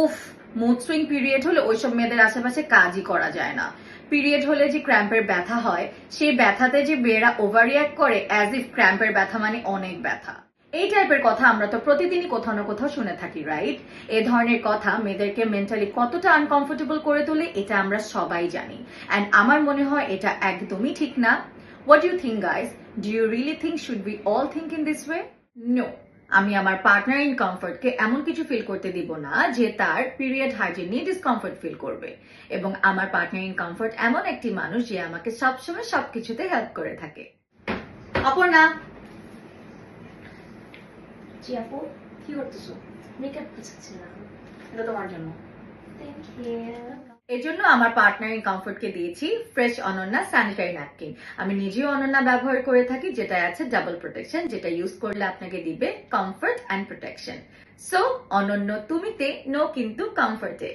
উফ mood swing period হলে ওইসব মেয়েদের আশেপাশে কাজই করা যায় না। পিরিয়ড হলে যে ক্র্যাম্পের ব্যথা হয়, সেই ব্যথাতে যে মেয়েরা ওভার রিয়াক্ট করে অ্যাজ ইফ ক্র্যাম্পের ব্যথা মানে অনেক ব্যথা। এই টাইপের কথা আমরা তো প্রতিদিনই কোথাও না কোথাও শুনে থাকি রাইট এ ধরনের কথা মেয়েদেরকে মেন্টালি কতটা আনকমফোর্টেবল করে তোলে, এটা আমরা সবাই জানি। অ্যান্ড আমার মনে হয় এটা একদমই ঠিক না। What you think guys do you really think should be all think in this way no আমি আমার পার্টনার ইন কমফর্টকে এমন কিছু ফিল করতে দিব না যে তার পিরিয়ড হাইজিন নিয়ে ডিসকমফর্ট ফিল করবে। এবং আমার পার্টনার ইন কমফর্ট এমন একটি মানুষ যে আমাকে সবসময় সবকিছুতে হেল্প করে থাকে। অপর্ণা! জি আপু কি করতেছো? মেকআপ এটা তোমার জন্য। থ্যাংক ইউ এজন্য আমার পার্টনার ইন কমফর্টকে দিয়েছি ফ্রেশ অনন্যা স্যানিটারি ন্যাপকিন আমি নিজেও অনন্যা ব্যবহার করে থাকি যেটা আছে ডাবল প্রোটেকশন যেটা ইউজ করলে আপনাকে দিবে কমফোর্ট অ্যান্ড প্রোটেকশন সো অনন্য, তুমিতে নো কিন্তু কমফর্টে